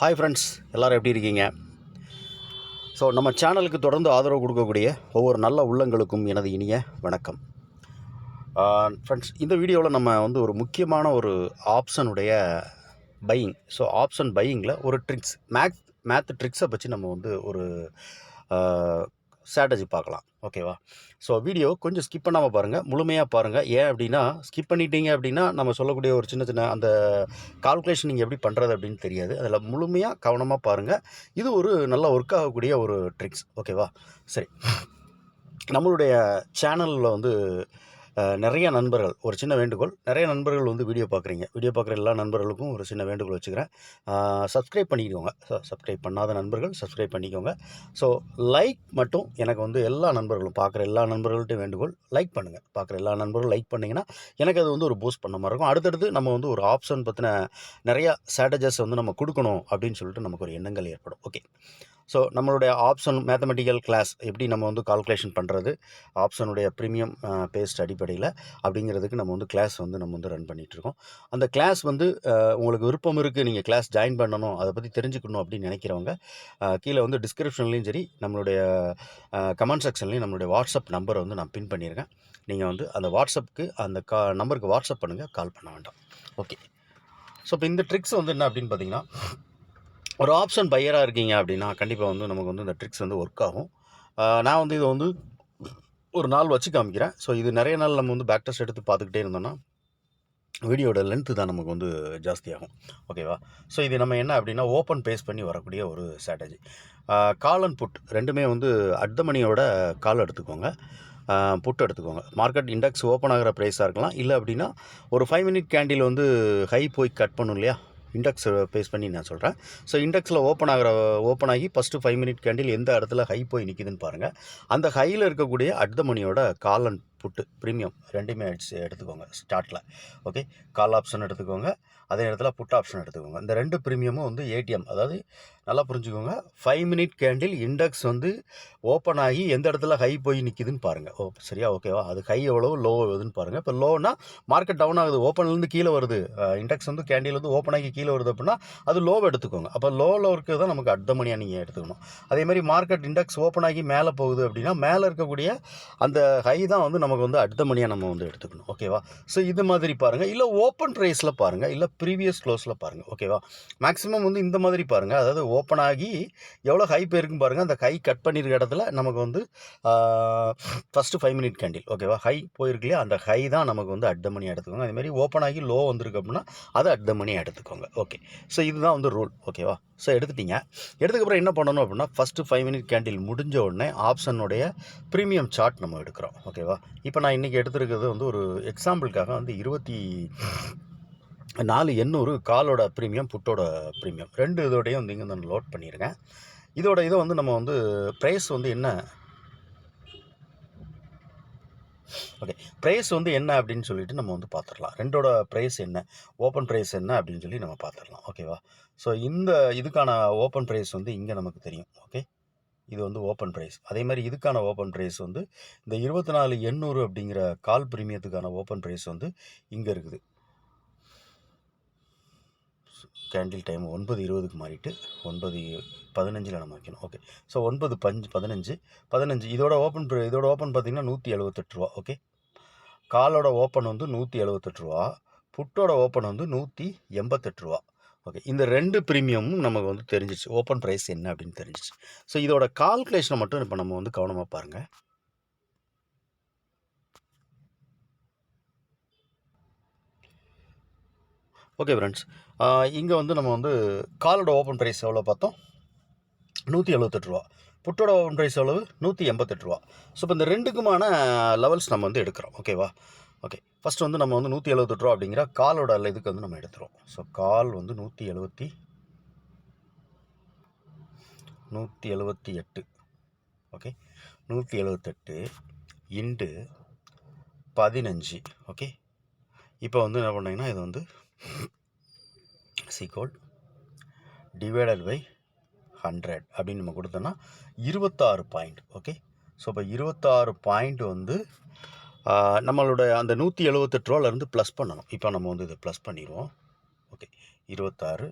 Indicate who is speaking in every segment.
Speaker 1: Hi friends எல்லோரும் எப்படி இருக்கீங்க? ஸோ நம்ம சேனலுக்கு தொடர்ந்து ஆதரவு கொடுக்கக்கூடிய ஒவ்வொரு நல்ல உள்ளங்களுக்கும் எனது இனிய வணக்கம். ஃப்ரெண்ட்ஸ் இந்த வீடியோவில் நம்ம வந்து ஒரு முக்கியமான ஒரு ஆப்ஷனுடைய பையிங் ஸோ ஆப்ஷன் பையிங்கில் ஒரு ட்ரிக்ஸ் மேத் மேத் ட்ரிக்ஸை பற்றி நம்ம வந்து ஒரு ஸ்ட்ராட்டஜி பார்க்கலாம். ஓகேவா ஸோ வீடியோ கொஞ்சம் ஸ்கிப் பண்ணாமல் பாருங்கள் முழுமையாக பாருங்கள் ஏன் அப்படின்னா ஸ்கிப் பண்ணிட்டீங்க அப்படின்னா நம்ம சொல்லக்கூடிய ஒரு சின்ன சின்ன அந்த கால்குலேஷன் நீங்கள் எப்படி பண்ணுறது அப்படின்னு தெரியாது. அதில் முழுமையாக கவனமாக பாருங்கள் இது ஒரு நல்ல ஒர்க் ஆகக்கூடிய ஒரு ட்ரிக்ஸ் ஓகேவா சரி. நம்மளுடைய சேனலில் வந்து நிறைய நண்பர்கள் ஒரு சின்ன வேண்டுகோள் நிறைய நண்பர்கள் வந்து வீடியோ பார்க்குறீங்க வீடியோ பார்க்குற எல்லா நண்பர்களுக்கும் ஒரு சின்ன வேண்டுகோள் வச்சுக்கிறேன். சப்ஸ்கிரைப் பண்ணிக்கோங்க சப்ஸ்கிரைப் பண்ணாத நண்பர்கள் சப்ஸ்கிரைப் பண்ணிக்கோங்க. ஸோ லைக் மட்டும் எனக்கு வந்து எல்லா நண்பர்களும் பார்க்குற எல்லா நண்பர்கள்ட்டையும் வேண்டுகோள் லைக் பண்ணுங்கள் பார்க்குற எல்லா நண்பர்களும் லைக் பண்ணிங்கன்னா எனக்கு அது வந்து ஒரு பூஸ்ட் பண்ண மாதிரி இருக்கும். அடுத்தடுத்து நம்ம வந்து ஒரு ஆப்ஷன் பற்றின நிறையா ஸ்ட்ராட்டஜஸ் வந்து நம்ம கொடுக்கணும் அப்படின்னு சொல்லிட்டு நமக்கு ஒரு எண்ணங்கள் ஏற்படும். ஓகே ஸோ நம்மளுடைய ஆப்ஷன் மேத்தமெட்டிக்கல் கிளாஸ் எப்படி நம்ம வந்து கால்குலேஷன் பண்ணுறது ஆப்ஷனுடைய ப்ரீமியம் பேஸ்ட் அடிப்படையில் அப்படிங்கிறதுக்கு நம்ம வந்து கிளாஸ் வந்து நம்ம வந்து ரன் பண்ணிகிட்ருக்கோம் அந்த கிளாஸ் வந்து உங்களுக்கு விருப்பம் இருக்குது நீங்கள் கிளாஸ் ஜாயின் பண்ணணும் அதை பற்றி தெரிஞ்சுக்கணும் அப்படின்னு நினைக்கிறவங்க கீழே வந்து டிஸ்கிரிப்ஷன்லேயும் சரி நம்மளுடைய கமெண்ட் செக்ஷன்லேயும் நம்மளுடைய வாட்ஸ்அப் நம்பரை வந்து நான் பின் பண்ணியிருக்கேன் நீங்கள் வந்து அந்த வாட்ஸ்அப்புக்கு அந்த கா நம்பருக்கு வாட்ஸ்அப் பண்ணுங்கள் கால் பண்ண வேண்டாம். ஓகே ஸோ இப்போ இந்த ட்ரிக்ஸ் வந்து என்ன அப்படின்னு பார்த்தீங்கன்னா ஒரு ஆப்ஷன் பையராக இருக்கீங்க அப்படின்னா கண்டிப்பாக வந்து நமக்கு வந்து இந்த ட்ரிக்ஸ் வந்து ஒர்க் ஆகும். நான் வந்து இதை வந்து ஒரு நாள் வச்சு காமிக்கிறேன். ஸோ இது நிறைய நாள் நம்ம வந்து பேக் டெஸ்ட் எடுத்து பார்த்துக்கிட்டே இருந்தோம்னா வீடியோட லென்த்து தான் நமக்கு வந்து ஜாஸ்தியாகும். ஓகேவா ஸோ இது நம்ம என்ன அப்படின்னா ஓப்பன் பேஸ் பண்ணி வரக்கூடிய ஒரு ஸ்ட்ராட்டஜி கால் அண்ட் புட் ரெண்டுமே வந்து அட் த மணியோட கால் எடுத்துக்கோங்க. புட் எடுத்துக்கோங்க. மார்க்கெட் இண்டெக்ஸ் ஓப்பன் ஆகிற ப்ரைஸாக இருக்கலாம். இல்லை அப்படின்னா ஒரு ஃபைவ் மினிட் கேண்டில் வந்து ஹை போய் கட் பண்ணும் இல்லையா? இண்டெக்ஸ் பேஸ் பண்ணி நான் சொல்கிறேன் ஸோ இண்டெக்ஸில் ஓப்பன் ஆகிற ஓப்பன் ஆகி ஃபஸ்ட்டு ஃபைவ் மினிட் கேண்டில் எந்த இடத்துல ஹை போய் நிற்கிதுன்னு பாருங்கள் அந்த ஹையில் இருக்கக்கூடிய அட் த மணியோட கால் அண்ட் புட்டு ப்ரீமியம் ரெண்டுமே எடுத்து எடுத்துக்கோங்க ஸ்டார்ட்டில் ஓகே கால் ஆப்ஷன் எடுத்துக்கோங்க அதே நேரத்தில் புட் ஆப்ஷன் எடுத்துக்கோங்க. இந்த ரெண்டு ப்ரீமியமும் வந்து ஏடிஎம் அதாவது நல்லா புரிஞ்சுக்கோங்க ஃபைவ் மினிட் கேண்டில் இண்டெக்ஸ் வந்து ஓப்பன் ஆகி எந்த இடத்துல ஹை போய் நிற்கிதுன்னு பாருங்கள் ஓ சரியா? ஓகேவா அது ஹை எவ்வளோ லோ எதுன்னு பாருங்கள் இப்போ லோனா மார்க்கெட் டவுன் ஆகுது ஓப்பன்லேருந்து கீழே வருது. இண்டெக்ஸ் வந்து கேண்டில் வந்து ஓப்பன் ஆகி கீழே வருது அப்படின்னா அது லோவை எடுத்துக்கோங்க. அப்போ லோவில் இருக்கிறது தான் நமக்கு அர்த்த மணியாக நீங்கள் எடுத்துக்கணும். அதே மாதிரி மார்க்கெட் இண்டெக்ஸ் ஓப்பன் ஆகி மேலே போகுது அப்படின்னா மேலே இருக்கக்கூடிய அந்த ஹை தான் வந்து நம்ம நமக்கு வந்து அடுத்த மணியாக நம்ம வந்து எடுத்துக்கணும். ஓகேவா ஸோ இது மாதிரி பாருங்கள் இல்லை ஓப்பன் ப்ரைஸில் பாருங்கள் இல்லை ப்ரீவியஸ் க்ளோஸில் பாருங்கள் ஓகேவா மேக்ஸிமம் வந்து இந்த மாதிரி பாருங்கள் அதாவது ஓப்பன் ஆகி எவ்வளோ ஹை போயிருக்குன்னு பாருங்கள் அந்த ஹை கட் பண்ணியிருக்க இடத்துல நமக்கு வந்து ஃபஸ்ட்டு ஃபைவ் மினிட் கேண்டில் ஓகேவா ஹை போயிருக்கு இல்லையா? அந்த ஹை தான் நமக்கு வந்து அட் த மணி எடுத்துக்கோங்க அதேமாதிரி ஓப்பன் ஆகி லோ வந்திருக்கு அப்படின்னா அதை அட் த மணி எடுத்துக்கோங்க. ஓகே ஸோ இதுதான் வந்து ரூல் ஓகேவா ஸோ எடுத்துட்டீங்க. எடுத்துக்கப்புறம் என்ன பண்ணணும் அப்படின்னா ஃபஸ்ட்டு ஃபைவ் மினிட் கேண்டில் முடிஞ்ச உடனே ஆப்ஷனுடைய ப்ரீமியம் சார்ட் நம்ம எடுக்கிறோம். ஓகேவா இப்போ நான் இன்றைக்கி எடுத்துருக்கிறது வந்து ஒரு எக்ஸாம்பிளுக்காக வந்து இருபத்தி நாலு எண்ணூறு காலோட ப்ரீமியம் புட்டோட ப்ரீமியம் ரெண்டு இதோடையும் வந்து இங்கே நான் லோட் பண்ணியிருக்கேன் இதோட இதை வந்து நம்ம வந்து ப்ரைஸ் வந்து என்ன? ஓகே ப்ரைஸ் வந்து என்ன அப்படின்னு சொல்லிட்டு நம்ம வந்து பார்த்துடலாம் ரெண்டோட ப்ரைஸ் என்ன? ஓப்பன் ப்ரைஸ் என்ன அப்படின்னு சொல்லி நம்ம பார்த்துடலாம் ஓகேவா ஸோ இந்த இதுக்கான ஓப்பன் ப்ரைஸ் வந்து இங்கே நமக்கு தெரியும். ஓகே இது வந்து ஓப்பன் ப்ரைஸ் அதே மாதிரி இதுக்கான ஓப்பன் ப்ரைஸ் வந்து இந்த இருபத்தி நாலு எண்ணூறு அப்படிங்கிற கால் ப்ரீமியத்துக்கான ஓப்பன் ப்ரைஸ் வந்து இங்கே இருக்குது. கேண்டில் டைம் ஒன்பது இருபதுக்கு மாறிட்டு ஒன்பது பதினஞ்சில் நம்ம வைக்கணும். ஓகே ஸோ ஒன்பது பஞ்சு பதினஞ்சு பதினஞ்சு. இதோட ஓப்பன் இதோட ஓப்பன் பார்த்தீங்கன்னா நூற்றி எழுபத்தெட்டு ரூபா. ஓகே காலோட ஓப்பன் வந்து நூற்றி எழுபத்தெட்டு ரூபா. புட்டோட ஓப்பன் வந்து நூற்றி எண்பத்தெட்டு ரூபா. ஓகே இந்த ரெண்டு ப்ரீமியமும் நமக்கு வந்து தெரிஞ்சிச்சு ஓப்பன் ப்ரைஸ் என்ன அப்படின்னு தெரிஞ்சிச்சு ஸோ இதோட கால்குலேஷனை மட்டும் இப்போ நம்ம வந்து கவனமாக பாருங்கள் ஓகே ஃப்ரெண்ட்ஸ் இங்கே வந்து நம்ம வந்து காலோட ஓப்பன் ப்ரைஸ் எவ்வளோ பார்த்தோம்? நூற்றி எழுபத்தெட்டு ரூபா. புட்டோட ஓப்பன் ப்ரைஸ் எவ்வளவு? நூற்றி எண்பத்தெட்டு ரூபா. ஸோ இப்போ இந்த ரெண்டுக்குமான லெவல்ஸ் நம்ம வந்து எடுக்கிறோம். ஓகேவா ஓகே ஃபஸ்ட்டு வந்து நம்ம வந்து நூற்றி எழுபத்தெட்டு ரூபா அப்படிங்கிற காலோட இதுக்கு வந்து நம்ம எடுத்துருவோம். ஸோ கால் வந்து நூற்றி எழுபத்தி நூற்றி எழுபத்தி எட்டு. ஓகே நூற்றி எழுபத்தெட்டு இண்டு பதினஞ்சு. ஓகே இப்போ வந்து என்ன பண்ணீங்கன்னா இது வந்து சீக்கோல் டிவைடட் பை ஹண்ட்ரட் அப்படின்னு நம்ம கொடுத்தோன்னா இருபத்தாறு பாயிண்ட் ஓகே ஸோ இப்போ இருபத்தாறு பாயிண்ட் வந்து நம்மளோட அந்த நூற்றி எழுபத்தெட்டு ரூபாலேருந்து ப்ளஸ் பண்ணணும். இப்போ நம்ம வந்து இதை ப்ளஸ் பண்ணிடுவோம். ஓகே இருபத்தாறு.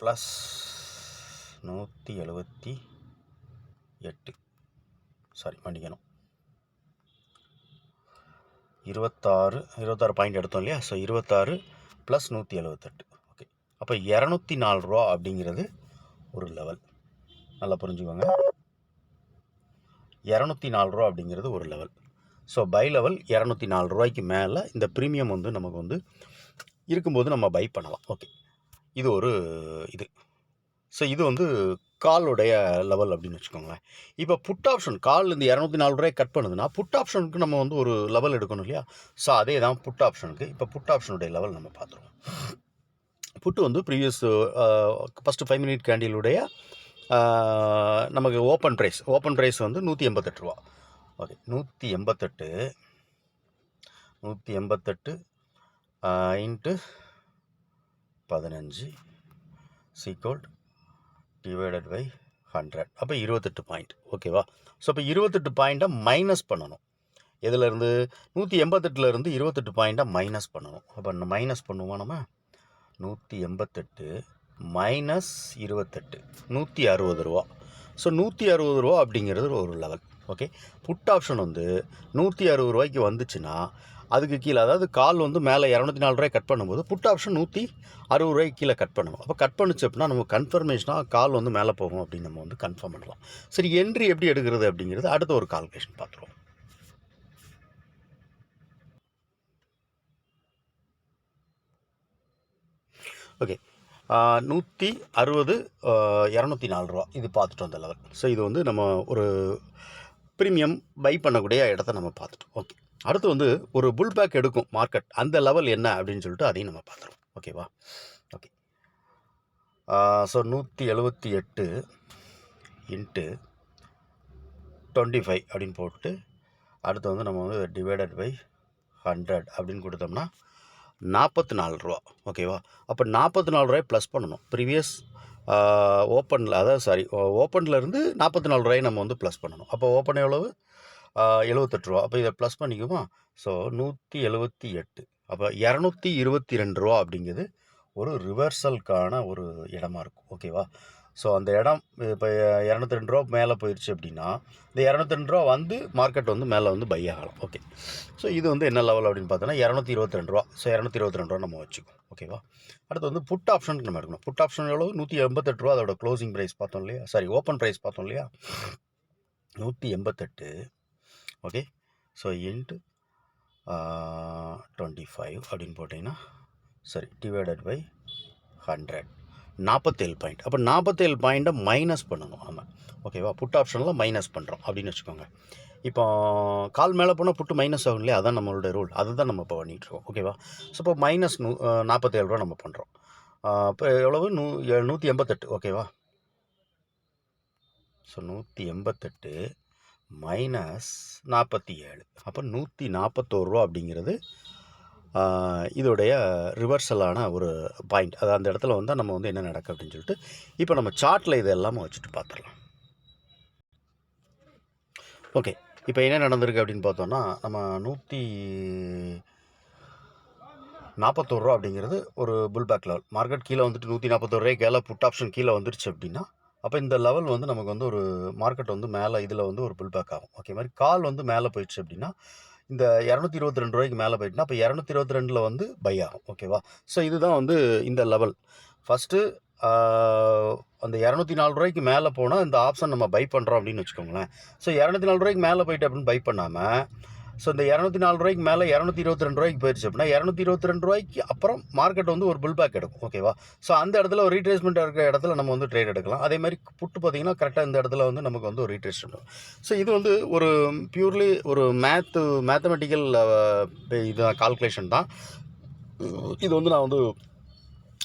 Speaker 1: ப்ளஸ் நூற்றி எழுபத்தி எட்டு. சாரி மன்னிக்கணும். இருபத்தாறு இருபத்தாறு பாயிண்ட் எடுத்தோம் இல்லையா? ஸோ இருபத்தாறு ப்ளஸ் நூற்றி எழுபத்தெட்டு ஓகே அப்போ இரநூத்தி நாலு ரூபா அப்படிங்கிறது ஒரு லெவல் நல்லா புரிஞ்சுக்கோங்க. இரநூத்தி நாலு ரூபா அப்படிங்கிறது ஒரு லெவல் ஸோ பை லெவல் இரநூத்தி நாலு ரூபாய்க்கு மேலே இந்த ப்ரீமியம் வந்து நமக்கு வந்து இருக்கும்போது நம்ம பை பண்ணலாம். ஓகே இது ஒரு இது. ஸோ இது வந்து காலுடைய லெவல் அப்படின்னு வச்சுக்கோங்களேன். இப்போ புட் ஆப்ஷன் கால் இந்த இரநூத்தி நாலு ரூபாய் கட் பண்ணுதுன்னா புட் ஆப்ஷனுக்கு நம்ம வந்து ஒரு லெவல் எடுக்கணும் இல்லையா? ஸோ அதே தான் புட் ஆப்ஷனுக்கு இப்போ புட் ஆப்ஷனுடைய லெவல் நம்ம பார்த்துருவோம். புட்டு வந்து ப்ரீவியஸ் ஃபஸ்ட்டு ஃபைவ் மினிட் கேண்டிலுடைய நமக்கு ஓப்பன் ப்ரைஸ் ஓப்பன் ப்ரைஸ் வந்து நூற்றி எண்பத்தெட்டு ரூபா. ஓகே நூற்றி எண்பத்தெட்டு நூற்றி எண்பத்தெட்டு இன்ட்டு பதினஞ்சு சீக்கோல்ட் டிவைடட் பை ஹண்ட்ரட் அப்போ இருபத்தெட்டு பாயிண்ட் ஓகேவா ஸோ இப்போ இருபத்தெட்டு பாயிண்ட்டை மைனஸ் பண்ணணும். எதுலேருந்து நூற்றி எண்பத்தெட்டுலேருந்து இருபத்தெட்டு பாயிண்ட்டை மைனஸ் பண்ணணும். அப்போ மைனஸ் பண்ணுவோமா நம்ம? நூற்றி எண்பத்தெட்டு மைனஸ் இருபத்தெட்டு. நூற்றி அறுபது ரூபா. ஸோ நூற்றி அறுபது ரூபா அப்படிங்கிறது ஒரு லெவல் ஓகே புட் ஆப்ஷன் வந்து நூற்றி அறுபது ரூபாய்க்கு வந்துச்சுன்னா அதுக்கு கீழே அதாவது கால் வந்து மேலே இரநூத்தி நாலு ரூபாய் கட் பண்ணும்போது புட் ஆப்ஷன் நூற்றி அறுபது ரூபாய்க்கு கீழே கட் பண்ணணும் அப்போ கட் பண்ணுச்சு அப்படின்னா நம்ம கன்ஃபர்மேஷனாக கால் வந்து மேலே போகும் அப்படின்னு நம்ம வந்து கன்ஃபார்ம் பண்ணலாம். சரி என்ட்ரி எப்படி எடுக்கிறது அப்படிங்கிறது அடுத்த ஒரு கால்குலேஷன் பார்த்துருவோம். ஓகே நூற்றி அறுபது இரநூத்தி நாலு ரூபா. இது பார்த்துட்டோம் அந்த லெவல் ஸோ இது வந்து நம்ம ஒரு ப்ரீமியம் பை பண்ணக்கூடிய இடத்த நம்ம பார்த்துட்டோம். ஓகே அடுத்து வந்து ஒரு புல் பேக் எடுக்கும் மார்க்கெட் அந்த லெவல் என்ன அப்படின்னு சொல்லிட்டு அதையும் நம்ம பார்த்துருவோம். ஓகேவா ஓகே ஸோ நூற்றி எழுபத்தி எட்டு இன்ட்டு டுவெண்ட்டி ஃபைவ் அப்படின்னு போட்டு அடுத்து வந்து நம்ம வந்து டிவைடட் பை ஹண்ட்ரட் அப்படின்னு கொடுத்தோம்னா நாற்பத்தி நாலு ரூபா. ஓகேவா? அப்போ நாற்பத்தி நாலு ரூபாய் ப்ளஸ் பண்ணணும். ப்ரீவியஸ் ஓப்பனில் அதாவது சாரி ஓப்பனில் இருந்து நாற்பத்தி நாலு ரூபாய் நம்ம வந்து ப்ளஸ் பண்ணணும். அப்போ ஓப்பன் எவ்வளவு? எழுபத்தெட்டு ரூபா. அப்போ இதை ப்ளஸ் பண்ணிக்குமா ஸோ நூற்றி எழுபத்தி எட்டு. அப்போ இரநூத்தி இருபத்தி ரெண்டு ரூபா அப்படிங்கிறது ஒரு ரிவர்சலுக்கான ஒரு இடமா இருக்கும். ஓகேவா? ஸோ அந்த இடம் இப்போ இரநூத்தி ரெண்டு ரூபா மேலே போயிடுச்சு அப்படின்னா இந்த இரநூத்தி ரெண்டு ரூபா வந்து மார்க்கெட் வந்து மேலே வந்து பை ஆகலாம். ஓகே ஸோ இது வந்து என்ன லெவல் அப்படின்னு பார்த்தோன்னா இரநூத்தி இருபத்தி ரெண்டு ரூபா. ஸோ இரநூத்தி இருபத்தி ரெண்டு ரூபா நம்ம வச்சுக்கோம். ஓகேவா அடுத்து வந்து புட் ஆப்ஷனுக்கு நம்ம எடுக்கணும். புட் ஆப்ஷன் எவ்வளோ நூற்றி எண்பத்தெட்டு ரூபா. அதோட க்ளோசிங் ப்ரைஸ் பார்த்தோம் இல்லையா? சாரி ஓப்பன் ப்ரைஸ் பார்த்தோம் இல்லையா? நூற்றி எண்பத்தெட்டு. Okay so into twenty five அப்படின்னு போட்டிங்கன்னா சரி டிவைடட் பை ஹண்ட்ரட் நாற்பத்தேழு பாயிண்ட் அப்போ நாற்பத்தேழு பாயிண்ட்டை மைனஸ் பண்ணணும் நம்ம ஓகேவா புட் ஆப்ஷனில் மைனஸ் பண்ணுறோம் அப்படின்னு வச்சுக்கோங்க. இப்போ கால் மேலே போனால் புட்டு மைனஸ் ஆகும் இல்லையா? அதான் நம்மளோட ரூல் அதுதான் நம்ம இப்போ பண்ணிகிட்ருக்கோம் ஓகேவா ஸோ இப்போ மைனஸ் நூ நாற்பத்தேழு ரூபா நம்ம பண்ணுறோம் இப்போ எவ்வளவு? நூ எ- நூற்றி எண்பத்தெட்டு. ஓகேவா ஸோ நூற்றி எண்பத்தெட்டு மைனஸ் நாற்பத்தி ஏழு. அப்போ நூற்றி நாற்பத்தோரு ரூபா அப்படிங்கிறது இதோடைய ரிவர்சலான ஒரு பாயிண்ட் அது அந்த இடத்துல வந்தால் நம்ம வந்து என்ன நடக்கும் அப்படின்னு சொல்லிட்டு இப்போ நம்ம சார்ட்டில் இது எல்லாமே வச்சுட்டு பார்த்துடலாம் ஓகே இப்போ என்ன நடந்திருக்கு அப்படின்னு பார்த்தோன்னா நம்ம நூற்றி நாற்பத்தோரு அப்படிங்கிறது ஒரு புல் பேக் லெவல் மார்க்கெட் கீழே வந்துட்டு நூற்றி நாற்பத்தோருவாய் ரூபாய்க்கு புட் ஆப்ஷன் கீழே வந்துருச்சு அப்படின்னா அப்போ இந்த லெவல் வந்து நமக்கு வந்து ஒரு மார்க்கெட் வந்து மேலே இதில் வந்து ஒரு புல் பேக் ஆகும். ஓகே மாதிரி கால் வந்து மேலே போயிடுச்சு அப்படின்னா இந்த இரநூத்தி இருபத்தி ரெண்டு ரூபாய்க்கு மேலே போயிட்டுனா அப்போ இரநூத்தி இருபத்தி ரெண்டில் வந்து பை ஆகும். ஓகேவா ஸோ இதுதான் வந்து இந்த லெவல் ஃபஸ்ட்டு அந்த இரநூத்தி நாலு ரூபாய்க்கு மேலே போனால் இந்த ஆப்ஷன் நம்ம பை பண்ணுறோம் அப்படின்னு வச்சுக்கோங்களேன். ஸோ இரநூத்தி நாலு ரூபாய்க்கு மேலே போயிட்டு அப்படின்னு பை பண்ணாமல் ஸோ இந்த இரநூத்தி நாலு ரூபாய்க்கு மேலே இரநூத்தி இருபத்தி ரெண்டு ரூபாய்க்கு போயிடுச்சு அப்படின்னா இரநூத்தி இருபத்தி ரெண்டு ரூபாய்க்கு அப்புறம் மார்க்கெட் வந்து ஒரு புல் பேக் எடுக்கும் ஓகேவா ஸோ அந்த இடத்துல ஒரு ரீட்ரேஸ்மெண்ட் இருக்கிற இடத்துல நம்ம வந்து ட்ரேட் எடுக்கலாம். அதே மாதிரி புட்டு பார்த்தீங்கன்னா கரெக்டாக இந்த இடத்துல வந்து நமக்கு வந்து ஒரு ரீட்ரேஸ்மெண்ட் ஸோ இது வந்து ஒரு பியூர்லி ஒரு மேத்து மேத்தமெட்டிக்கல் இது கால்குலேஷன் தான். இது வந்து நான் வந்து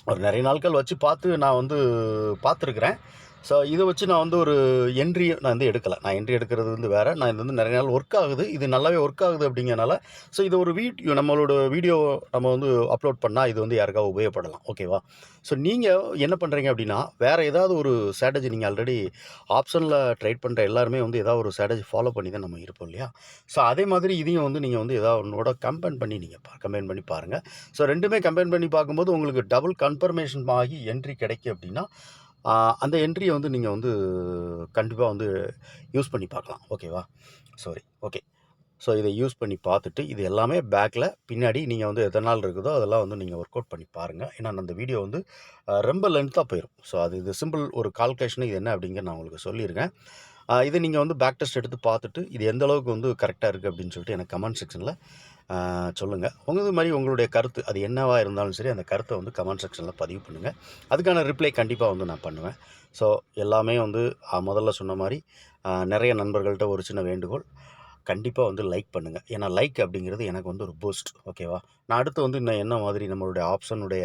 Speaker 1: ஒரு நிறைய நாட்கள் வச்சு பார்த்து நான் வந்து பார்த்துருக்குறேன். ஸோ இதை வச்சு நான் வந்து ஒரு என்ட்ரி நான் வந்து எடுக்கலை. நான் என்ட்ரி எடுக்கிறது வந்து வேறு. நான் இது வந்து நிறைய நாள் ஒர்க் ஆகுது. இது நல்லாவே ஒர்க் ஆகுது அப்படிங்கிறனால ஸோ இது ஒரு வீடியோ நம்மளோட வீடியோ நம்ம வந்து அப்லோட் பண்ணால் இது வந்து யாருக்காவது உபயோகப்படலாம். ஓகேவா ஸோ நீங்கள் என்ன பண்ணுறீங்க அப்படின்னா வேறு ஏதாவது ஒரு ஸ்ட்ராட்டஜி நீங்கள் ஆல்ரெடி ஆப்ஷனில் ட்ரேட் பண்ணுற எல்லாருமே வந்து ஏதாவது ஒரு ஸ்ட்ராட்டஜி ஃபாலோ பண்ணி தான் நம்ம இருப்போம் இல்லையா? ஸோ அதே மாதிரி இதையும் வந்து நீங்கள் வந்து ஏதாவது ஒன்றோட கம்பைன் பண்ணி நீங்கள் பா கம்பைன் பண்ணி பாருங்கள் ஸோ ரெண்டுமே கம்பைன் பண்ணி பார்க்கும்போது உங்களுக்கு டபுள் கன்ஃபர்மேஷன் ஆகி என்ட்ரி கிடைக்கும் அப்படின்னா அந்த என்ட்ரியை வந்து நீங்கள் வந்து கண்டிப்பாக வந்து யூஸ் பண்ணி பார்க்கலாம். ஓகேவா சாரி ஓகே ஸோ இதை யூஸ் பண்ணி பார்த்துட்டு இது எல்லாமே பேக்கில் பின்னாடி நீங்கள் வந்து எத்தனை நாள் இருக்குதோ அதெல்லாம் வந்து நீங்கள் ஒர்க் அவுட் பண்ணி பாருங்கள் ஏன்னா அந்த வீடியோ வந்து ரொம்ப லென்த்தாக போயிடும் ஸோ அது இது சிம்பிள் ஒரு கால்குலேஷன் இது என்ன அப்படிங்கிற நான் உங்களுக்கு சொல்லியிருக்கேன் இதை நீங்கள் வந்து பேக் டெஸ்ட் எடுத்து பார்த்துட்டு இது எந்த அளவுக்கு வந்து கரெக்டாக இருக்குது அப்படின்னு சொல்லிட்டு எனக்கு கமெண்ட் செக்ஷனில் சொல்லுங்கள் உங்கள் இது மாதிரி உங்களுடைய கருத்து அது என்னவாக இருந்தாலும் சரி அந்த கருத்தை வந்து கமெண்ட் செக்ஷனில் பதிவு பண்ணுங்கள் அதுக்கான ரிப்ளை கண்டிப்பாக வந்து நான் பண்ணுவேன். ஸோ எல்லாமே வந்து முதல்ல சொன்ன மாதிரி நிறைய நண்பர்கள்ட்ட ஒரு சின்ன வேண்டுகோள் கண்டிப்பாக வந்து லைக் பண்ணுங்கள் ஏன்னா லைக் அப்படிங்கிறது எனக்கு வந்து ஒரு பூஸ்ட் ஓகேவா நான் அடுத்து வந்து இன்னும் என்ன மாதிரி நம்மளுடைய ஆப்ஷனுடைய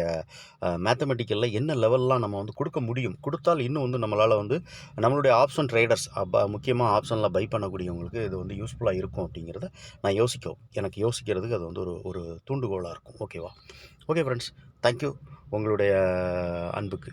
Speaker 1: மேத்தமெட்டிக்கலில் என்ன லெவல்லாம் நம்ம வந்து கொடுக்க முடியும்? கொடுத்தால் இன்னும் வந்து நம்மளால் வந்து நம்மளுடைய ஆப்ஷன் ட்ரேடர்ஸ் முக்கியமாக ஆப்ஷனில் பை பண்ணக்கூடியவங்களுக்கு இது வந்து யூஸ்ஃபுல்லாக இருக்கும் அப்படிங்கிறத நான் யோசிக்கும் எனக்கு யோசிக்கிறதுக்கு அது வந்து ஒரு ஒரு தூண்டுகோலாக இருக்கும். ஓகேவா ஓகே ஃப்ரெண்ட்ஸ் தேங்க்யூ உங்களுடைய அன்புக்கு.